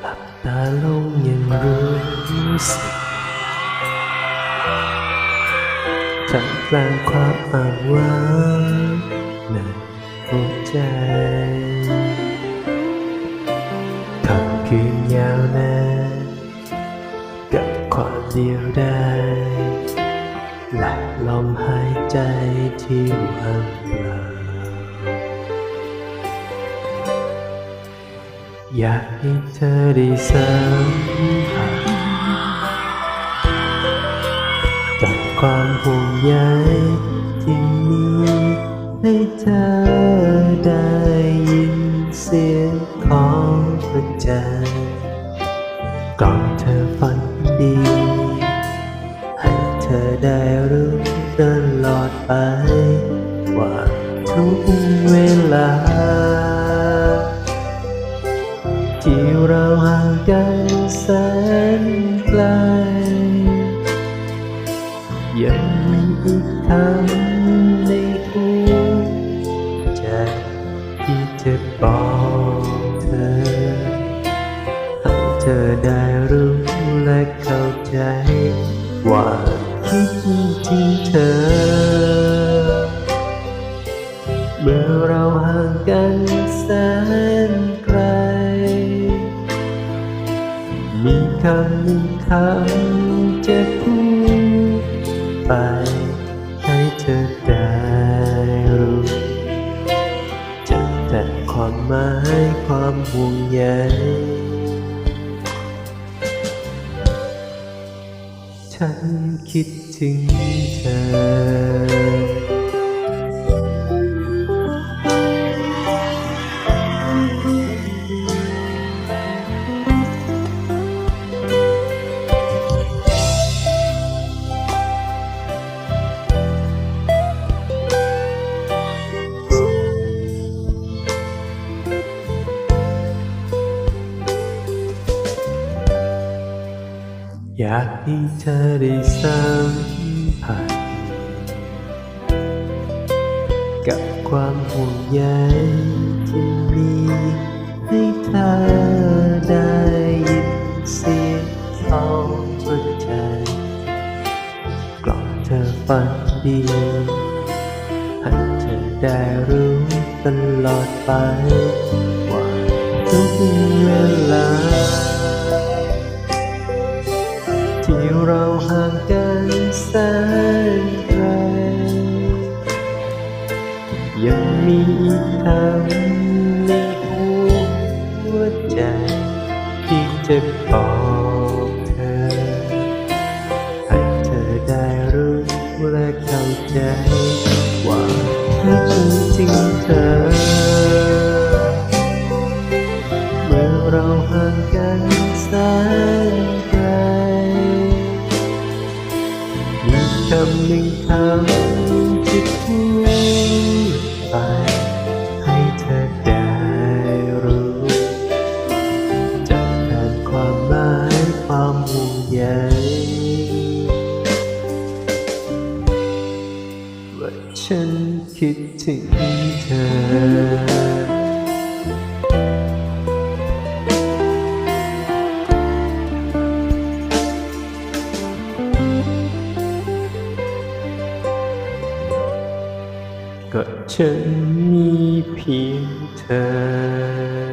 หลับตาลงยังรู้สึกทำกลางความอ่างว้างในหัวใจคำคืนยาวนานกับความเดียวดายและลมหายใจที่ว่าง อยากให้เธอได้สัมผัสกับความห่วงใยที่มีให้เธอได้ยินเสียงของหัวใจก่อนเธอฝันดี ให้เธอได้รู้ตลอดไป ว่าทุกเวลา เราห่างกันแสนไกล ยังมีอีกคำในหัวใจที่จะบอกเธอ ให้เธอได้รู้และเข้าใจ ว่าคิดถึงเธอ เมื่อเราห่างกันแสน คำคำจะพูดไปให้เธอได้รู้จากแต่ความหมายความห่วงใยฉันคิดถึงเธอ อยากให้เธอได้สัมผัสกับความห่วงใยที่มีให้เธอได้ยินเสียงของหัวใจกล่อมเธอฝันดีให้เธอได้รู้ตลอดไปว่าทุกเวลา มีอีกคำในหัวใจที่จะบอกเธอ ให้เธอได้รู้และเข้าใจ ว่าคิดถึงเธอ ฉันคิดถึงเธอก็ฉันมีเพียงเธอ